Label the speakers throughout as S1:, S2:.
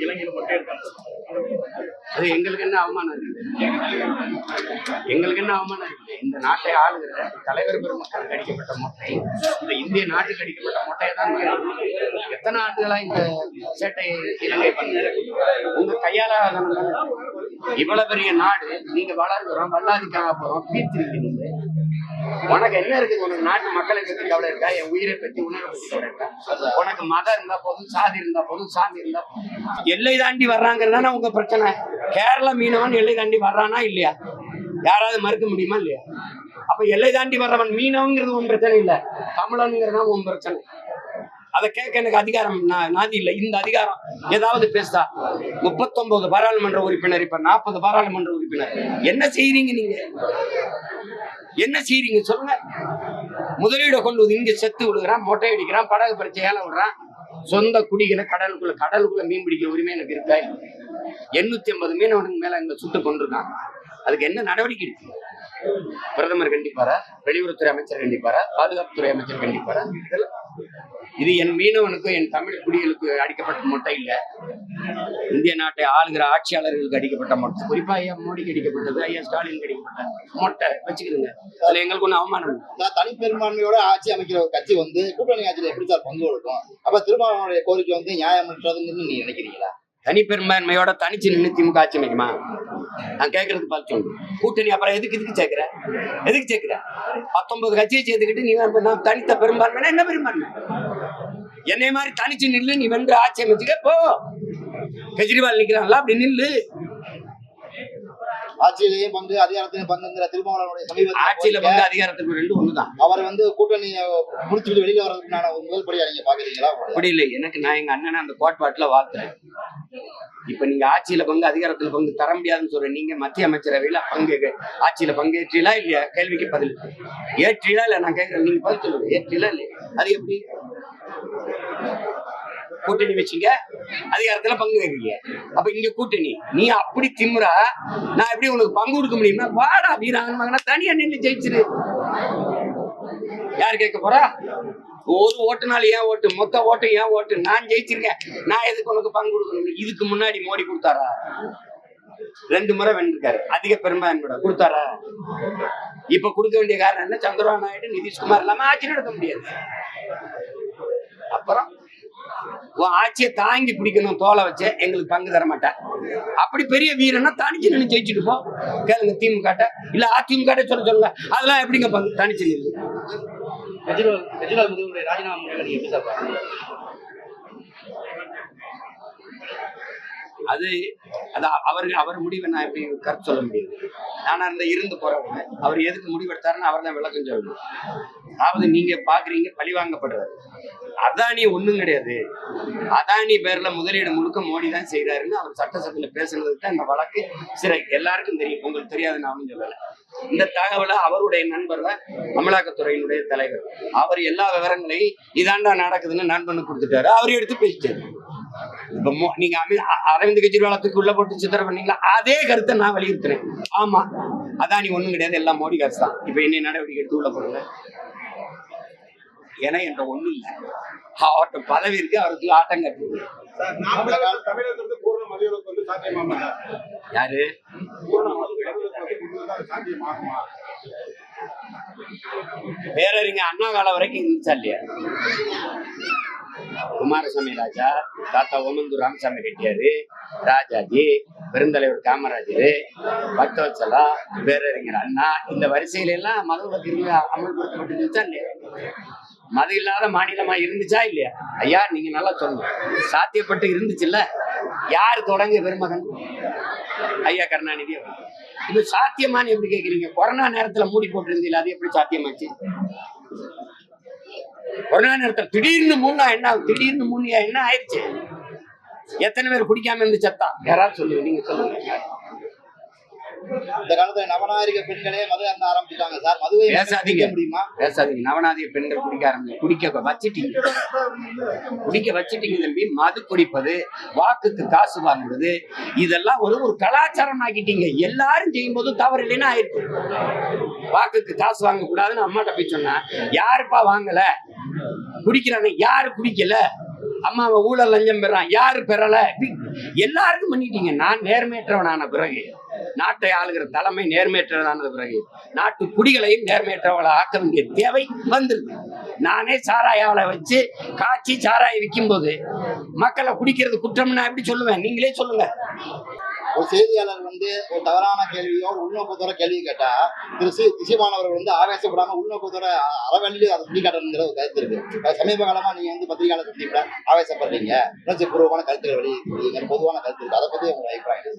S1: இலங்கையில மொட்டை
S2: அது எங்களுக்கு என்ன அவமானம் இருக்குது எங்களுக்கு என்ன அவமானம் இருக்கு? இந்த நாட்டை ஆளுகிற தலைவர் பெருமக்கள் கடிக்கப்பட்ட மொட்டை இந்த இந்திய நாட்டுக்கு அடிக்கப்பட்ட மொட்டையை தான் எத்தனை ஆண்டுகளா இந்த சேட்டை இலங்கை பண்ணுது? உங்க கையால இவ்வளவு பெரிய நாடு நீங்க வளர்கிறோம் வல்லாதிக்காக போறோம் பீத்திருக்கிறீங்க உனக்கு என்ன இருக்குது உனக்கு நாட்டு மக்களை பத்தி கவலை இருக்கா? என் உயிரை பத்தி உணர்வை பத்தி கவலை இருக்கா? உனக்கு மதம் இருந்தா போதும் சாதி இருந்தா போதும் சாமி இருந்தா எல்லை தாண்டி வர்றாங்கிறதானே உங்க பிரச்சனை. கேரள மீனவன் எல்லை தாண்டி வர்றானா இல்லையா? யாராவது மறுக்க முடியுமா இல்லையா? அப்ப எல்லை தாண்டி வர்றவன் மீனவங்கிறது உன் பிரச்சனை இல்ல தமிழனுங்கிறதா உன் பிரச்சனை. அதை கேட்க எனக்கு அதிகாரம் நாதி இல்லை. இந்த அதிகாரம் ஏதாவது பேசுதா? முப்பத்தொன்பது பாராளுமன்ற உறுப்பினர் இப்ப நாற்பது பாராளுமன்ற உறுப்பினர். என்ன செய்யறீங்க நீங்க? என்ன செய்றீங்க சொல்லுங்க. முதலீடு கொண்டு வந்து இங்க செத்து விடுகிறான் மொட்டை அடிக்கிறான் படகு பறிச்சு விடுறான். சொந்த குடிகளை கடலுக்குள்ள கடலுக்குள்ள மீன் பிடிக்க உரிமை எனக்கு இருக்கா? எண்ணூத்தி ஐம்பது மீனவனுக்கு மேல இங்க சுட்டு கொண்டிருக்கான் அதுக்கு என்ன நடவடிக்கை இருக்கு? பிரதமர் கண்டிப்பாரா? வெளியுறவுத்துறை அமைச்சர் கண்டிப்பாரா? பாதுகாப்புத்துறை அமைச்சர் கண்டிப்பாரா? இதெல்லாம் இது என் மீனவனுக்கும் என் தமிழ் குடிகளுக்கு அடிக்கப்பட்ட மொட்டை இல்ல. இந்திய நாட்டை ஆளுகிற ஆட்சியாளர்களுக்கு அடிக்கப்பட்ட மொட்டை. குறிப்பா ஐயா மோடிக்கு அடிக்கப்பட்டது ஐயா ஸ்டாலினுக்கு அடிக்கப்பட்ட மொட்டை. வச்சுக்கிடுங்க. அதுல எங்களுக்கு ஒன்றும் அவமானம்
S3: தனிப்பெரும்பான்மையோட ஆட்சி அமைக்கிற ஒரு கட்சி வந்து கூட்டணி ஆட்சியில எப்படி சார் பங்கு கொடுக்கும்? அப்ப திருமாவளவனுடைய கோரிக்கை வந்து நியாயமற்றதுன்னு நீங்க நினைக்கிறீங்களா?
S2: தனிப்பெரும்பான்மையோட தனிச்சு நின்று திமுக ஆட்சி அமைக்குமா? நான் கேட்கறதுக்கு பார்த்து சொல்லு. கூட்டணி அப்புறம் எதுக்கு இதுக்கு சேர்க்கிற? எதுக்கு சேர்க்கிற? பத்தொன்பது கட்சியை சேர்த்துக்கிட்டு நீ நான் தனித்த பெரும்பான்மைனா என்ன பெரும்பான்மை? என்னை மாதிரி தனிச்சு நில்லு நீ வென்று ஆட்சி அமைச்சுக்க போ. கெஜ்ரிவால் நிக்கிறான்ல அப்படி நில்லு.
S3: ஆட்சியிலேயும் பங்கு அதிகாரத்திலையும் பங்குங்கிற திருமாவளவனுடைய சமீப
S2: ஆட்சியில பங்கு அதிகாரத்துக்கு ரெண்டு ஒண்ணுதான்.
S3: அவர் வந்து கூட்டணி முடிச்சுட்டு வெளியில வர்றதுக்கான ஒரு முதல் படியா நீங்க பாக்குறீங்களா
S2: அப்படி இல்லை. எனக்கு நான் எங்க அண்ணனை அந்த கோட்பாட்டுல வாழ்த்துறேன். இப்ப நீங்க ஆட்சியில பங்கு அதிகாரத்துல பங்கு தர முடியாதுன்னு சொல்ற நீங்க மத்திய அமைச்சரவையில பங்கு ஆட்சியில பங்கேற்றீங்களா இல்லையா? கேள்விக்கு பதில். ஏற்றீங்களா இல்ல நான் கேட்கறேன் நீங்க பதில் சொல்லுங்க. ஏற்றீங்களா இல்லையா? அது எப்படி? கூட்டணி வச்சீங்க அதிகாரத்துல பங்கு வைக்கிறீங்க. அப்ப இங்க கூட்டணி. நீ அப்படி திமுறா நான் எப்படி உனக்கு பங்கு கொடுக்க முடியுமா வாடா வீராங்கன் தனியா நின்று ஜெயிச்சிரு. யார் கேட்க போறா? ஒரு ஓட்டுனால ஏன் ஓட்டு? மொத்த ஓட்டு ஏன் ஓட்டு? நான் ஜெயிச்சிருக்கேன். நான் எதுக்கு உனக்கு பங்கு கொடுக்கணும்? இதுக்கு முன்னாடி மோடி கொடுத்தாரா? ரெண்டு முறை வென்றிருக்காரு. அதிக பெரும்பான்மையோட கொடுத்தாரா? இப்ப கொடுக்க வேண்டிய காரணம் என்ன? சந்திரபாபு நாயுடு நிதிஷ்குமார் இல்லாம ஆட்சி நடத்த முடியாது. அப்புறம்? உன் ஆட்சியை தாங்கி பிடிக்கணும் தோலை வச்சு எங்களுக்கு பங்கு தர மாட்டேன் அப்படி பெரிய வீரனா தனிச்சு நின்று ஜெயிச்சுட்டு போ. கேளுங்க திமுக இல்ல அதிமுக சொல்ல சொல்லுங்க. அதெல்லாம் எப்படிங்க பங்கு தனிச்சு நின்று
S1: ராஜினாமா முடிவை நீங்க எப்படி சார் பாக்குறீங்க?
S2: அது அது அவர் அவர் முடிவை நான் எப்படி கருத்து சொல்ல முடியாது? நானா இருந்த இருந்து போறவங்க அவர் எதுக்கு முடிவெடுத்தாருன்னு அவர் தான் விளக்கம் சொல்லணும். அதாவது நீங்க பாக்குறீங்க பழி வாங்கப்படுறாரு. அதானி ஒண்ணும் கிடையாது. அதானி பேர்ல முதலீடு முழுக்க மோடி தான் செய்யறாருன்னு அவர் சட்டசபையில பேசுனதுக்கு தான் இந்த வழக்கு சிறை. எல்லாருக்கும் தெரியும். உங்களுக்கு தெரியாது நானும் சொல்லல. இந்த தகவலை அவருடைய நண்பர் தான் அமலாக்கத்துறையினுடைய தலைவர். அவர் எல்லா விவரங்களையும் இதாண்டா நடக்குதுன்னு நண்பனுக்கு கொடுத்துட்டாரு. அவர் எடுத்து பேசிட்டாரு. இப்ப நீங்க அரவிந்த் கெஜ்ரிவாலத்துக்கு உள்ள போட்டு சித்திர பண்ணீங்களா? அதே கருத்தை நான் வலியுறுத்துறேன். ஆமா. அதானி ஒண்ணும் கிடையாது. எல்லாம் மோடி காசு தான். இப்ப என்ன நடவடிக்கை எடுத்து உள்ள போடுங்க. ஏன்னா என்ற ஒண்ணும் இல்லை. அவர்கிட்ட பதவி இருக்கு அவருக்கு ஆட்டம் கட்டுது யாரு?
S4: பூர்ண மதியளவுக்கு வந்து கொண்டு வந்தா அது சாத்தியமாகுமா?
S2: பேரறிஞ அண்ணா காலம் வரைக்கும் இருந்துச்சா இல்லையா? குமாரசாமி ராஜா தாத்தா ஓமந்தூர் ராமசாமி கட்டியாரு ராஜாஜி பெருந்தலைவர் காமராஜர் பக்தவச்சலா பேரறிஞர் அண்ணா இந்த வரிசையில எல்லாம் மத பத்திரிகை அமல்படுத்தப்பட்டிருந்துச்சா இல்லையா மதம் இல்லாத மாநிலமா இருந்துச்சா இல்லையா? ஐயா நீங்க நல்லா சொல்லுங்க. சாத்தியப்பட்டு இருந்துச்சுல்ல? யார் தொடங்க பெருமகன்? ஐயா கருணாநிதி இது சாத்தியமான்னு எப்படி கேக்குறீங்க? கொரோனா நேரத்துல மூடி போட்டிருந்தீங்களா அது எப்படி சாத்தியமாச்சு? கொரோனா நேரத்துல திடீர்னு மூணா என்ன? திடீர்னு மூணியா என்ன ஆயிடுச்சு? எத்தனை பேர் குடிக்காம இருந்து செத்தா? யாராவது சொல்லுங்க நீங்க சொல்லுங்க.
S3: இந்த காலத்துல நவநாகரிக பெண்களே மது அருந்த ஆரம்பிச்சுட்டாங்க. சார் மதுவை
S2: பேசாதீங்க.
S3: முடியுமா?
S2: பேசாதீங்க. நவநாதிய பெண்கள் குடிக்க ஆரம்பிங்க குடிக்க வச்சிட்டீங்க. குடிக்க வச்சிட்டீங்க தம்பி. மது குடிப்பது வாக்குக்கு காசு வாங்குறது இதெல்லாம் ஒரு ஒரு கலாச்சாரம் ஆக்கிட்டீங்க. எல்லாரும் செய்யும் போது தவறு இல்லைன்னா ஆயிடுச்சு வாக்குக்கு காசு வாங்க கூடாதுன்னு அம்மாட்ட போய் சொன்னா யாருப்பா வாங்கல? குடிக்கிறாங்க யாரு குடிக்கல? அம்மாவை ஊழல் லஞ்சம் பெறான் யாரு பெறல? எல்லாருக்கும் பண்ணிட்டீங்க. நான் நேர்மையற்றவனான பிறகு நாட்டை ஆளுகிற தலைமை நேர்மையற்றதான பிறகு நாட்டு குடிகளையும் நேர்மையற்றவளை ஆக்க வேண்டிய தேவை வந்திருக்கு. நானே சாராயாவளை வச்சு காய்ச்சி சாராயம் விற்கும் போது மக்களை குடிக்கிறது குற்றம்னா எப்படி சொல்லுவேன்? நீங்களே சொல்லுங்க.
S3: ஒரு செய்தியாளர் வந்து ஒரு தவறான கேள்வியோ உள்நோக்கத்தோட கேள்வி கேட்டா திரு சி திசிமானவர்கள் வந்து ஆவேசப்படாம உள்நோக்கத்தோட அறவழியில அதை சுட்டி காட்டணுங்கிற ஒரு கருத்து இருக்கு. சமீப காலமா நீங்க வந்து பத்திரிகையாளர் சந்திப்புல ஆவேசப்படுறீங்க. உணர்ச்சி பூர்வமான கருத்துக்கள் வெளியிட்டு பொதுவான கருத்து இருக்கு. அதை பத்தி உங்க அபிப்பிராயம்?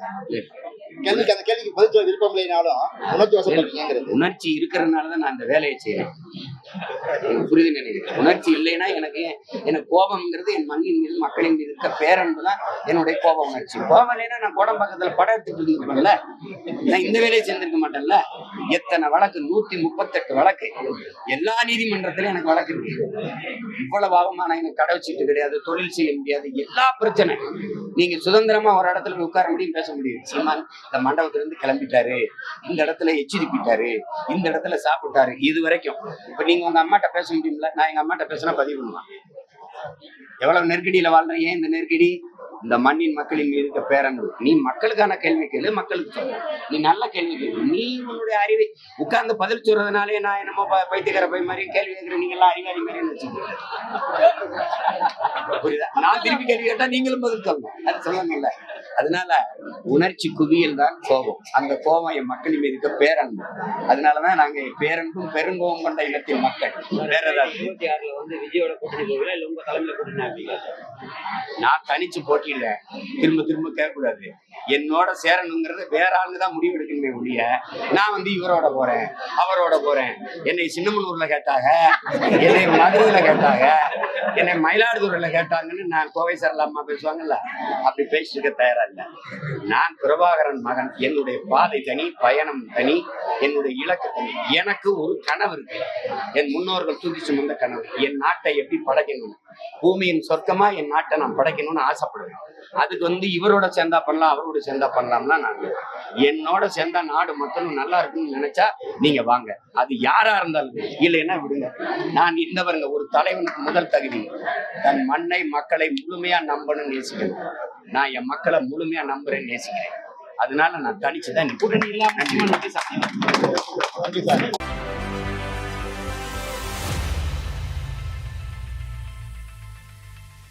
S3: கேள்விக்கு அந்த கேள்விக்கு பதில் விருப்பம் இல்லைனாலும் உணர்ச்சி வசப்படுறீங்கிறது
S2: உணர்ச்சி இருக்கிறதுனால தான் நான் அந்த வேலையை செய்யறேன் புரியுது நினைக்கிறேன் உணர்ச்சி இல்லைன்னா எனக்கு எனக்கு கோபம்ங்கிறது என் மண்ணின் மீது மக்களின் மீது இருக்க பேரன்பு தான் என்னுடைய கோப உணர்ச்சி. கோபம் இல்லைன்னா நான் குடம் பக்கத்துல படம் எடுத்துட்டு இருந்திருப்பேன்ல நான் இந்த வேலையை செஞ்சிருக்க மாட்டேன்ல? எத்தனை வழக்கு? நூத்தி முப்பத்தெட்டு வழக்கு. எல்லா நீதிமன்றத்திலும் எனக்கு வழக்கு இருக்கு. இவ்வளவு அவமானம் எனக்கு கடை வச்சுட்டு கிடையாது தொழில் செய்ய முடியாது. எல்லா பிரச்சனை. நீங்க சுதந்திரமா ஒரு இடத்துல போய் உட்கார முடியும் பேச முடியும். சீமான் இந்த மண்டபத்துல இருந்து கிளம்பிட்டாரு. இந்த இடத்துல எச்சரிப்பிட்டாரு. இந்த இடத்துல சாப்பிட்டாரு. இது வரைக்கும். இப்ப நீங்க நீங்க உங்க அம்மாட்ட பேச முடியும்ல? நான் எங்க அம்மாட்ட பேசினா பதிவு பண்ணுவேன் எவ்வளவு நெருக்கடியில வாழ்றேன் ஏன் இந்த நெருக்கடி இந்த மண்ணின் மக்களின் மீது இருக்க பேரன்பு. நீ மக்களுக்கான கேள்வி கேளு மக்களுக்கு சொல்லு. நீ நல்ல கேள்வி கேளு. நீ உன்னுடைய அறிவை உட்கார்ந்து பதில் சொல்றதுனாலே நான் என்னமோ பைத்தியக்கார போய் மாதிரி கேள்வி கேட்கிற நீங்க எல்லாம் அறிவாளி மாதிரி வச்சுக்கோங்க புரியுதா? நான் திருப்பி கேள்வி கேட்டா நீங்களும் பதில் சொல்லணும் அது சொல்லணும்ல அதனால உணர்ச்சி குவியல் தான் கோபம். அந்த கோபம் என் மக்களின் மீது இருக்க பேரன்பு. அதனாலதான் நாங்க பேரன்பும் பெருங்கோபம் கொண்ட இனத்தின் மக்கள். வேற ஏதாவது?
S1: வந்து விஜயோட கூட்டணி இல்ல உங்க தலைமையில கூட்டணி
S2: நான் தனிச்சு போட்டியில திரும்ப திரும்ப கேட்கக்கூடாது. என்னோட சேரணுங்கிறது வேற ஆளுங்க தான் முடிவு எடுக்கணுமே ஒழிய நான் வந்து இவரோட போறேன் அவரோட போறேன். என்னை சின்னமனூர்ல கேட்டாங்க என்னை மதுரையில கேட்டாங்க என்னை மயிலாடுதுறையில கேட்டாங்கன்னு நான் கோவை சரலாமா அம்மா பேசுவாங்கல்ல அப்படி பேசிட்டு இருக்க தயாரா இல்லை. நான் பிரபாகரன் மகன் என்னுடைய பாதை தனி பயணம் தனி என்னுடைய இலக்கு தனி. எனக்கு ஒரு கனவு இருக்கு. என் முன்னோர்கள் தூக்கி சுமந்த கனவு. என் நாட்டை எப்படி படைக்கணும் பூமியின் சொர்க்கமா என் நாட்டை நான் படைக்கணும்னு ஆசைப்படுவேன். அதுக்கு வந்து இவரோட சேர்ந்தா பண்ணலாம் அவரோட சேர்ந்தா பண்ணலாம்னா நான் என்னோட சேர்ந்தா நாடு மக்களும் நல்லா இருக்குன்னு நினைச்சா நீங்க வாங்க. அது யாரா இருந்தாலும் இல்லைன்னா விடுங்க. நான் இருந்தவருங்க ஒரு தலைவனுக்கு முதல் தகுதி. தன் மண்ணை மக்களை முழுமையா நம்பணும்னு நேசிக்கணும். நான் என் மக்களை முழுமையா நம்புறேன்னு நேசிக்கிறேன். அதனால நான் தனிச்சுதான் நிற்பேன்.
S1: இல்லாம சத்தியம்
S3: நன்றி சார்